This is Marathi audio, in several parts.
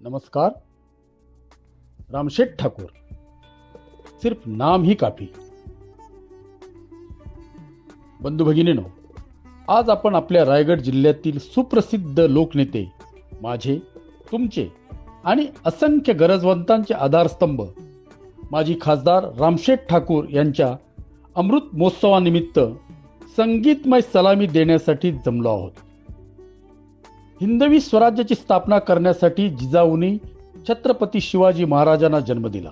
नमस्कार रामशेठ ठाकूर सिर्फ नाम ही काफी. बंधू भगिनीनो आज आपण आपल्या रायगड जिल्ह्यातील सुप्रसिद्ध लोकनेते माझे तुमचे आणि असंख्य गरजवंतांचे आधारस्तंभ माजी खासदार रामशेठ ठाकूर यांच्या अमृत महोत्सवानिमित्त संगीतमय सलामी देण्यासाठी जमलो आहोत. हिंदवी स्वराज्याची स्थापना करण्यासाठी जिजाऊनी छत्रपती शिवाजी महाराजांना जन्म दिला.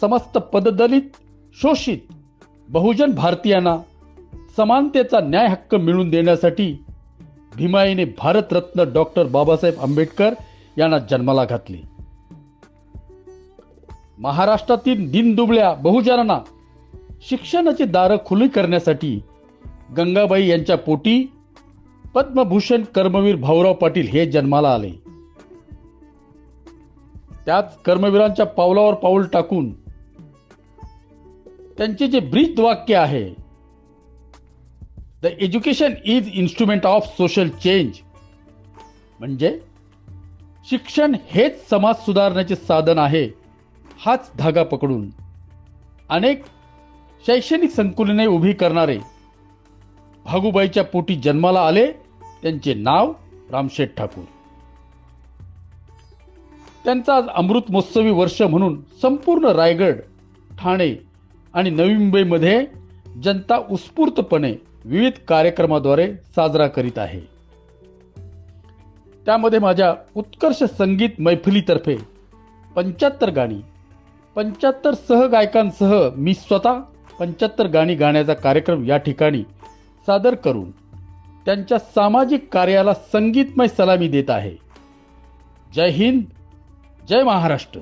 समस्त पददलित शोषित बहुजन भारतीयांना समानतेचा न्याय हक्क मिळवून देण्यासाठी भीमाईने भारतरत्न डॉक्टर बाबासाहेब आंबेडकर यांना जन्माला घातले. महाराष्ट्रातील दिनदुबळ्या बहुजनांना शिक्षणाची दारं खुली करण्यासाठी गंगाबाई यांच्या पोटी पद्मभूषण कर्मवीर भाऊराव पाटील हे जन्माला आले. त्याच कर्मवीरांच्या पावलावर पाऊल टाकून त्यांचे जे ब्रीद वाक्य आहे the education is instrument of social change म्हणजे शिक्षण हेच समाज सुधारण्याचे साधन आहे हाच धागा पकडून अनेक शैक्षणिक संकुलने उभी करणारे भागूबाईच्या पोटी जन्माला आले त्यांचे नाव रामशेठ ठाकूर. त्यांचा आज अमृत महोत्सवी वर्ष म्हणून संपूर्ण रायगड ठाणे आणि नवी मुंबईमध्ये जनता उत्स्फूर्तपणे विविध कार्यक्रमाद्वारे साजरा करीत आहे. त्यामध्ये माझ्या उत्कर्ष संगीत मैफिलीतर्फे पंच्याहत्तर गाणी पंच्याहत्तर सहगायकांसह मी स्वतः पंच्याहत्तर गाणी गाण्याचा कार्यक्रम या ठिकाणी सादर करून त्यांच्या सामाजिक कार्याला संगीतमय सलामी देत आहे. जय हिंद जय महाराष्ट्र.